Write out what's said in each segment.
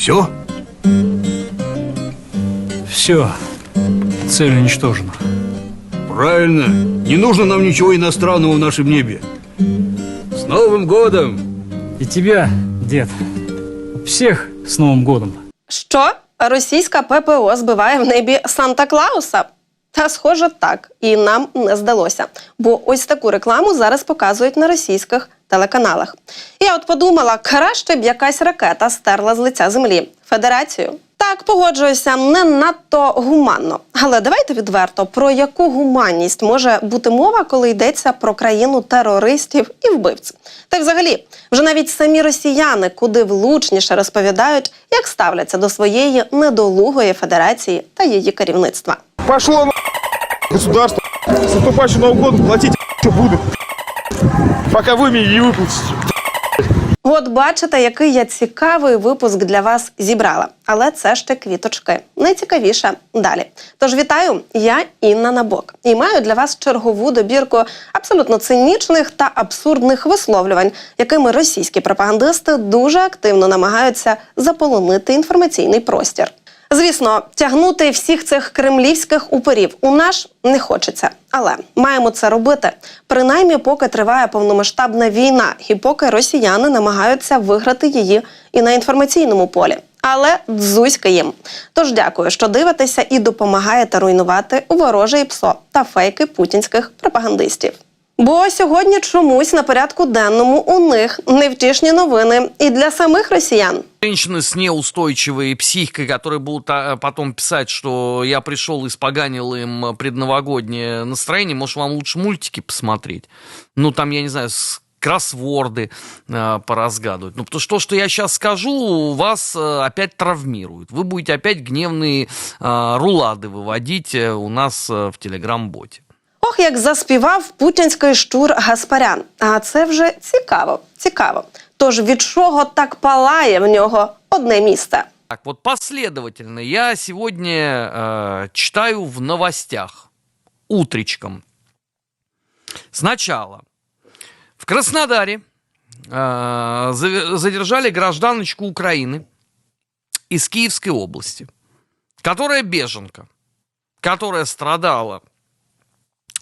Все? Все. Цель уничтожена. Правильно. Не нужно нам ничего иностранного в нашем небе. С Новым годом! И тебя, дед. Всех с Новым годом. Что? Російська ППО збиває в небі Санта Клауса? Та схоже, так, і нам не здалося. Бо ось таку рекламу зараз показують на російських телеканалах. Я от подумала, краще б якась ракета стерла з лиця землі Федерацію. Так, погоджуюся, не надто гуманно. Але давайте відверто, про яку гуманність може бути мова, коли йдеться про країну терористів і вбивць. Та й взагалі, вже навіть самі росіяни куди влучніше розповідають, як ставляться до своєї недолугої федерації та її керівництва. Пошло на государство. Наступающий Новый год платить что буду. Пока вы мне не выплатите. От бачите, який я цікавий випуск для вас зібрала. Але це ще квіточки. Найцікавіше далі. Тож вітаю, я Інна Набок і маю для вас чергову добірку абсолютно цинічних та абсурдних висловлювань, якими російські пропагандисти дуже активно намагаються заполонити інформаційний простір. Звісно, тягнути всіх цих кремлівських упорів у наш не хочеться, але маємо це робити. Принаймні, поки триває повномасштабна війна, і поки росіяни намагаються виграти її і на інформаційному полі. Але дзузька їм. Тож дякую, що дивитеся і допомагаєте руйнувати вороже ПСО та фейки путінських пропагандистів. Бо сьогодні чомусь на порядку денному у них невтішні новини і для самих росіян. Женщины с неустойчивой психикой, которые будут а, потом писать, что я пришел и испоганил им предновогоднее настроение, может, вам лучше мультики посмотреть? Ну, там, я не знаю, с кроссворды э, поразгадывать. Ну, потому что то, что я сейчас скажу, вас э, опять травмирует. Вы будете опять гневные э, рулады выводить э, у нас э, в телеграм-боте. Ох, як заспівав путінський щур Гаспарян. А це вже цікаво, цікаво. Тож від чого так палає в нього одне місце? Так, вот последовательно я сегодня э, читаю в новостях утречком. Сначала в Краснодаре э, за- задержали гражданочку Украины из Киевской области, которая беженка, которая страдала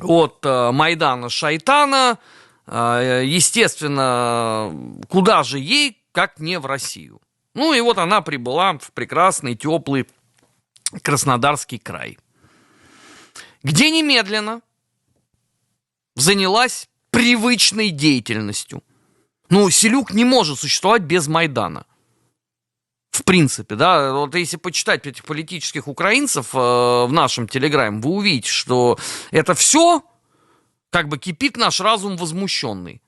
от э, Майдана Шайтана. Э, естественно, куда же ей, как не в Россию. Ну и вот она прибыла в прекрасный, теплый Краснодарский край, где немедленно занялась привычной деятельностью. Ну, Селюк не может существовать без Майдана. В принципе, да, вот если почитать этих политических украинцев э, в нашем телеграме, вы увидите, что это все как бы кипит наш разум возмущенный.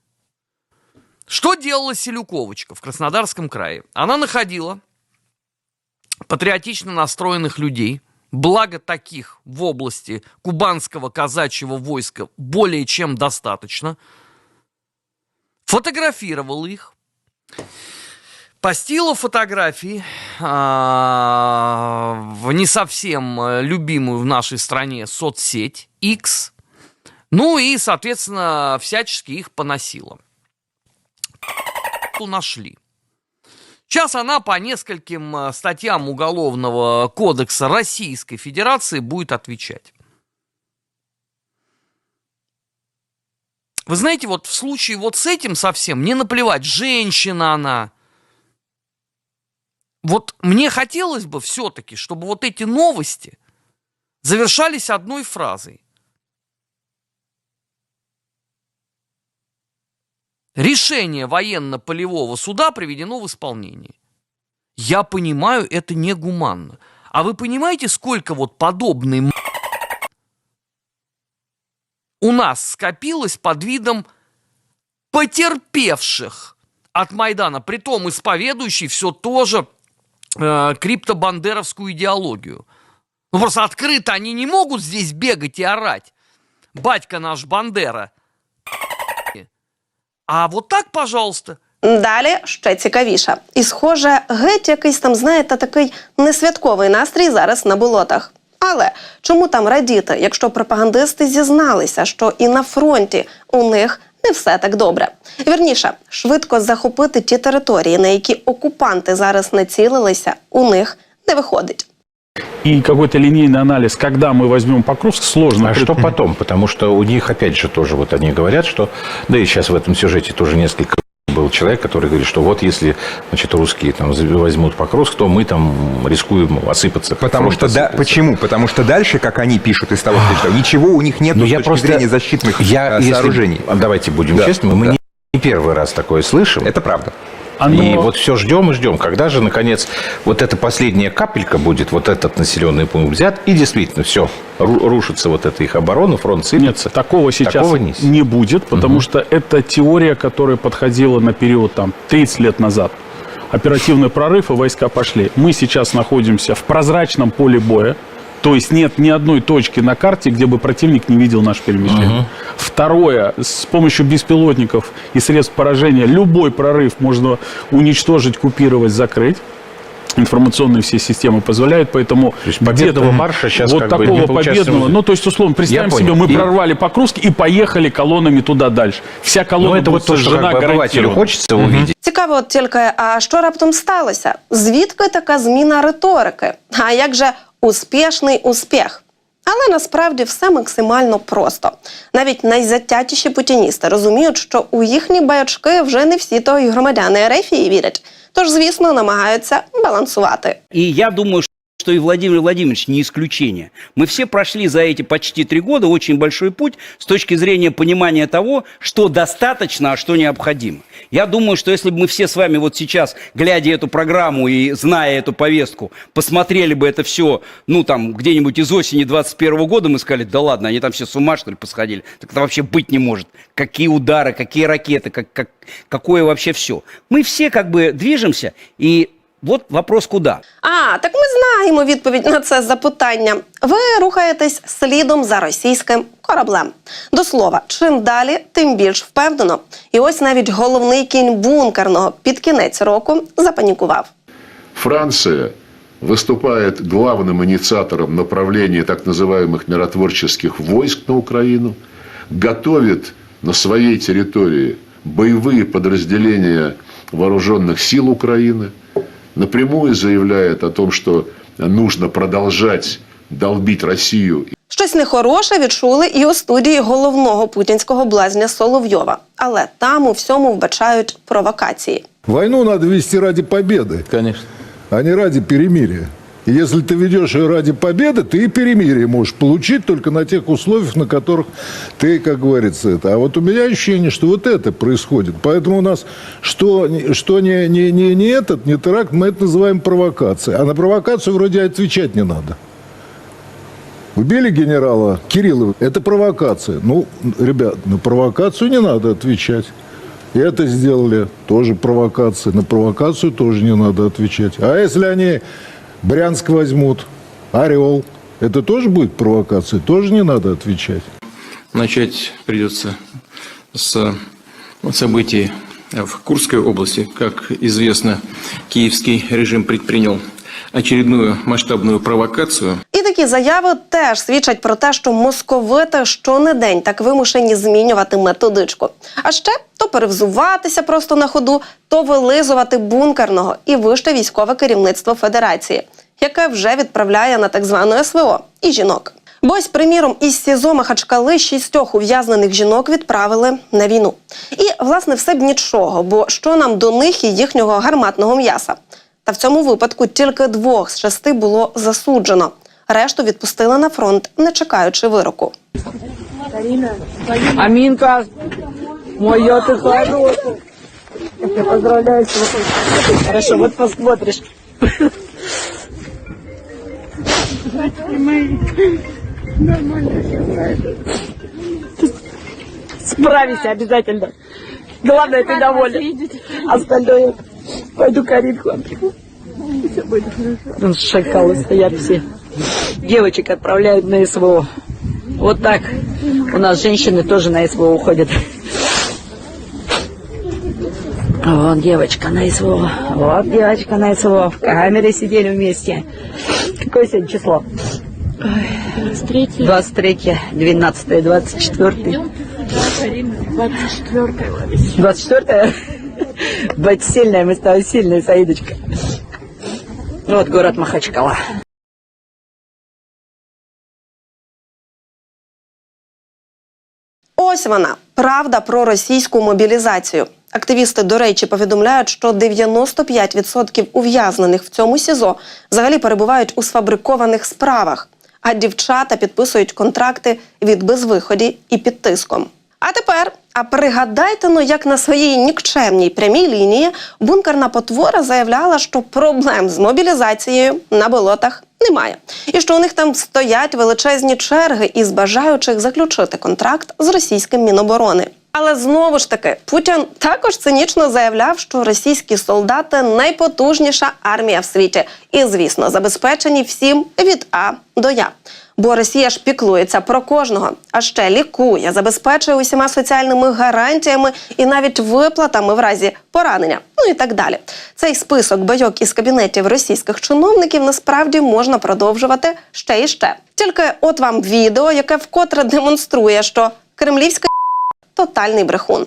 Что делала Селюковочка в Краснодарском крае? Она находила патриотично настроенных людей, благо таких в области кубанского казачьего войска более чем достаточно, фотографировала их, постила фотографии а, в не совсем э, любимую в нашей стране соцсеть X, ну и, соответственно, всячески их поносила нашли. Сейчас она по нескольким э, статьям Уголовного кодекса Российской Федерации будет отвечать. Вы знаете, вот в случае вот с этим совсем не наплевать, женщина она. Вот мне хотелось бы все-таки, чтобы вот эти новости завершались одной фразой. Решение военно-полевого суда приведено в исполнение. Я понимаю, это негуманно. А вы понимаете, сколько вот подобной м- у нас скопилось под видом потерпевших от Майдана, притом исповедующий все тоже э, криптобандеровскую идеологию. Ну просто открыто они не могут здесь бегать и орать. Батька наш Бандера. А вот так, пожалуйста. Далі ще цікавіше. І, схоже, геть якийсь там, знаєте, такий несвятковий настрій зараз на болотах. Але чому там радіти, якщо пропагандисти зізналися, що і на фронті у них не все так добре. Вірніше, швидко захопити ті території, на які окупанти зараз націлилися, у них не виходить. И какой-то линейный анализ, когда мы возьмем Покровск, сложно. А пред- что потом? Потому что у них, опять же, тоже вот они говорят, что... Да и сейчас в этом сюжете тоже несколько был человек, который говорит, что вот если значит, русские там возьмут Покровск, то мы там рискуем осыпаться. Потому что да, осыпется. почему? Потому что дальше, как они пишут из того, что ничего у них нет Ну, с я точки просто... зрения защитных я, э, если- сооружений. а Давайте будем Да, честными, мы да. не первый раз такое слышим. Это правда. Оно- И вот все ждем и ждем, когда же, наконец, вот эта последняя капелька будет, вот этот населенный пункт взят, и действительно все, рушится вот эта их оборона, фронт сыпется. Нет, такого сейчас Такого не- не будет, потому что это теория, которая подходила на период там 30 лет назад. Оперативный прорыв, и войска пошли. Мы сейчас находимся в прозрачном поле боя, то есть нет ни одной точки на карте, где бы противник не видел наше перемещение. Второе, с помощью беспилотников и средств поражения любой прорыв можно уничтожить, купировать, закрыть. Информационные все системы позволяют, поэтому есть победного где-то марша щас вот как бы такого не поучаствуем. победного, ну то есть условно представим понял. себе, мы И- прорвали Покровск и поехали колоннами туда дальше. Вся колонна Ну, это будет вот то, что сожжена как бы обывателю гарантированно. хочется увидеть. Цікаво, от тільки а що раптом сталося? Звідки така зміна риторики? А як же успішний успіх? Але насправді все максимально просто. Навіть найзатятіші путіністи розуміють, що у їхні баячки вже не всі то й громадяни Ерефії вірять. Тож, звісно, намагаються балансувати. І я думаю, что и Владимир Владимирович не исключение. Мы все прошли за эти почти три года очень большой путь с точки зрения понимания того, что достаточно, а что необходимо. Я думаю, что если бы мы все с вами вот сейчас, глядя эту программу и зная эту повестку, посмотрели бы это все, ну там, где-нибудь из осени 21 года, мы сказали, да ладно, они там все с ума, что ли, посходили. Так это вообще быть не может. Какие удары, какие ракеты, как, как, какое вообще все. Мы все как бы движемся, и вот вопрос куда. А, так ми знаємо відповідь на це запитання. Ви рухаєтесь слідом за російським кораблем. До слова, чим далі, тим більш впевнено. І ось навіть головний кінь бункерного під кінець року запанікував. Франция выступает главным инициатором направления так называемых миротворческих войск на Украину, готовит на своей территории боевые подразделения вооруженных сил Украины, напрямую заявляет о том, что нужно продолжать долбить Россию Щось нехороше відчули і у студії головного путінського блазня Соловйова. Але там у всьому вбачають провокації. Війну треба вести ради победы, Конечно. а не ради перемирия. Если ты ведешь ее ради победы, ты и перемирие можешь получить только на тех условиях, на которых ты, как говорится, это. А вот у меня ощущение, что вот это происходит. Поэтому у нас что, что не, не, не, не этот, не теракт, мы это называем провокацией. А на провокацию вроде отвечать не надо. Убили генерала Кириллова. Это провокация. Ну, ребят, на провокацию не надо отвечать. И это сделали. Тоже провокация. На провокацию тоже не надо отвечать. А если они Брянск возьмут, Орел, это тоже будет провокация. Тоже не надо отвечать. Начать придется с событий в Курской области. Как известно, киевский режим предпринял очередную масштабную провокацию. Такі заяви теж свідчать про те, що московити щонедень так вимушені змінювати методичку. А ще то перевзуватися просто на ходу, то вилизувати бункерного і вище військове керівництво Федерації, яке вже відправляє на так звану СВО і жінок. Бо ось, приміром, із СІЗО Махачкали шістьох ув'язнених жінок відправили на війну. І, власне, все б нічого, бо що нам до них і їхнього гарматного м'яса? Та в цьому випадку тільки двох з шести було засуджено. Решту відпустили на фронт, не чекаючи вироку. Аминка, моя ты хорошая. Я тебя поздравляю с выходом. Хорошо, вот посмотришь. Справишься обязательно. Главное, ты доволен. Остальное пойду Каринку отберу. Все будет хорошо. Вон шакалы стоят все. Девочек отправляют на СВО. Вот так. У нас женщины тоже на СВО уходят. Вон девочка на СВО. Вот девочка на СВО. В камере сидели вместе. Какое сегодня число? 23. 23, 12, 24. 24-я? Быть сильной, мы стали сильной, Саидочка. Вот город Махачкала. Ось вона правда про російську мобілізацію. Активісти, до речі, повідомляють, що 95% ув'язнених в цьому СІЗО взагалі перебувають у сфабрикованих справах, а дівчата підписують контракти від безвиході і під тиском. А тепер, а пригадайте ну, як на своїй нікчемній прямій лінії бункерна потвора заявляла, що проблем з мобілізацією на болотах немає, і що у них там стоять величезні черги із бажаючих заключити контракт з російським міноборони. Але знову ж таки, Путін також цинічно заявляв, що російські солдати найпотужніша армія в світі, і звісно, забезпечені всім від А до Я. Бо Росія ж піклується про кожного, а ще лікує, забезпечує усіма соціальними гарантіями і навіть виплатами в разі поранення. Ну і так далі. Цей список байок із кабінетів російських чиновників насправді можна продовжувати ще і ще. Тільки от вам відео, яке вкотре демонструє, що кремлівська тотальний брехун.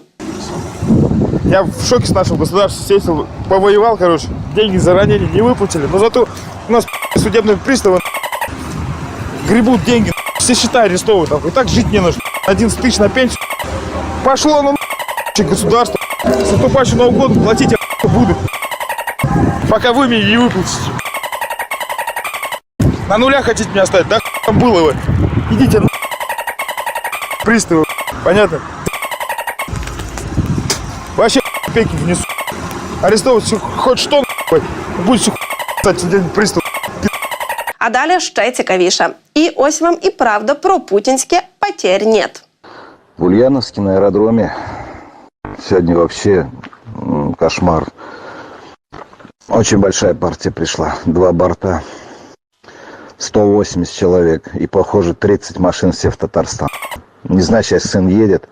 Я в шоке с нашего государства сеятель. Повоевал, короче. Деньги за ранение не выплатили. Но зато у нас судебные приставы гребут деньги. Все счета арестовывают. там. И так жить не на что. 11 тысяч на пенсию. Пошло на государство. С наступающим Новым годом платить я буду. Пока вы мне не выплатите. На нулях хотите меня оставить? Да там было вы. Идите на приставы. Понятно? Вообще копейки внесу. Арестовывать всё- хоть что нахуй. Будет все кстати, день пристав. А далі ще цікавіше. І ось вам і правда про путінське потерь нет. В Ульяновске на аэродроме сегодня вообще м, кошмар. Очень большая партия пришла. Два борта. 180 человек. И, похоже, 30 машин все в Татарстан. Не знаю, сейчас сын едет,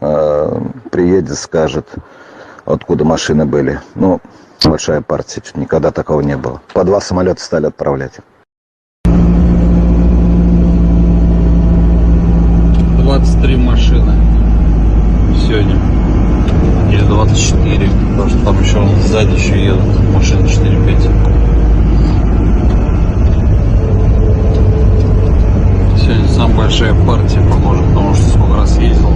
э, приедет, скажет, откуда машины были. Ну, большая партия. Чё-то Никогда такого не было. По два самолета стали отправлять. 23 машины сегодня. Или 24, потому что там еще сзади еще едут машины 4-5. Сегодня самая большая партия, похоже, потому что сколько раз ездил.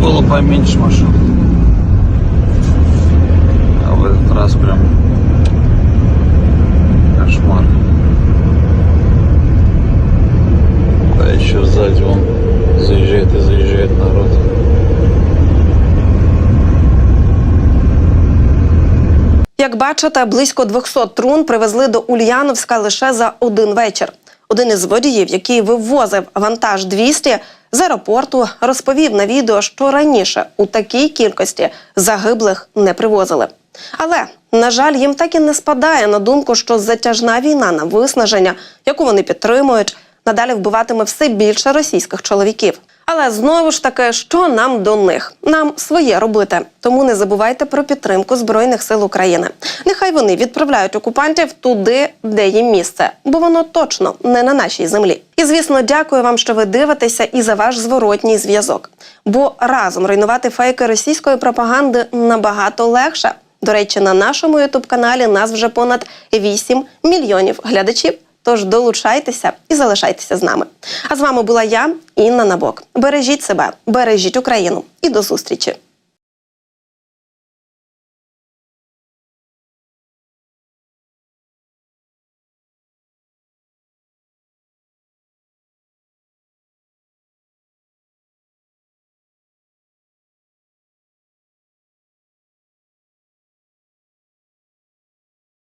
Было поменьше машин. А в этот раз прям заезжает народ. Як бачите, близько 200 трун привезли до Ульяновська лише за один вечір. Один із водіїв, який вивозив вантаж 200, з аеропорту розповів на відео, що раніше у такій кількості загиблих не привозили. Але на жаль, їм так і не спадає на думку, що затяжна війна на виснаження, яку вони підтримують, надалі вбиватиме все більше російських чоловіків. Але знову ж таки, що нам до них? Нам своє робити. Тому не забувайте про підтримку Збройних сил України. Нехай вони відправляють окупантів туди, де їм місце, бо воно точно не на нашій землі. І звісно, дякую вам, що ви дивитеся і за ваш зворотній зв'язок. Бо разом руйнувати фейки російської пропаганди набагато легше. До речі, на нашому ютуб-каналі нас вже понад 8 мільйонів глядачів. Тож долучайтеся і залишайтеся з нами. А з вами була я, Інна Набок. Бережіть себе, бережіть Україну і до зустрічі!